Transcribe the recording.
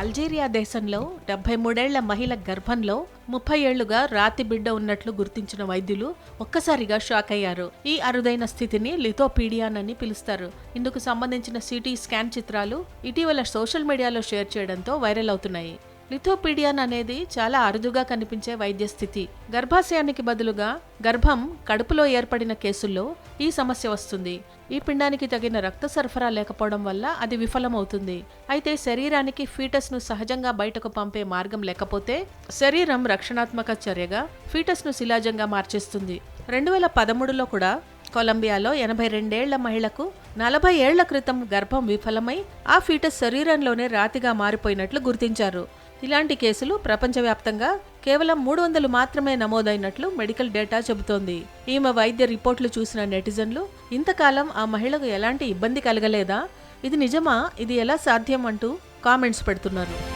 Algeria దేశంలో డెబ్బై మూడేళ్ళ మహిళ గర్భంలో ముప్పై ఏళ్ళుగా రాతి బిడ్డ ఉన్నట్లు గుర్తించిన వైద్యులు ఒక్కసారిగా షాక్ అయ్యారు. ఈ అరుదైన స్థితిని లిథోపీడియాన్ అని పిలుస్తారు. ఇందుకు సంబంధించిన సిటీ స్కాన్ చిత్రాలు ఇటీవల సోషల్ మీడియాలో షేర్ చేయడంతో వైరల్ అవుతున్నాయి. లిథోపీడియన్ అనేది చాలా అరుదుగా కనిపించే వైద్య స్థితి. గర్భాశయానికి బదులుగా గర్భం కడుపులో ఏర్పడిన కేసుల్లో ఈ సమస్య వస్తుంది. ఈ పిండానికి తగిన రక్త సరఫరా లేకపోవడం వల్ల అది విఫలమవుతుంది. అయితే శరీరానికి ఫీటస్ను సహజంగా బయటకు పంపే మార్గం లేకపోతే శరీరం రక్షణాత్మక చర్యగా ఫీటస్ను శిలాజంగా మార్చేస్తుంది. రెండు వేల పదమూడులో కూడా కొలంబియాలో ఎనభై రెండేళ్ళ మహిళకు నలభై ఏళ్ళ క్రితం గర్భం విఫలమై ఆ ఫీటస్ శరీరంలోనే రాతిగా మారిపోయినట్లు గుర్తించారు. ఇలాంటి కేసులు ప్రపంచవ్యాప్తంగా కేవలం మూడు వందలు మాత్రమే నమోదైనట్లు మెడికల్ డేటా చెబుతోంది. ఈమె వైద్య రిపోర్ట్లు చూసిన నెటిజన్లు ఇంతకాలం ఆ మహిళకు ఎలాంటి ఇబ్బంది కలగలేదా? ఇది నిజమా? ఇది ఎలా సాధ్యం? అంటూ కామెంట్స్ పెడుతున్నారు.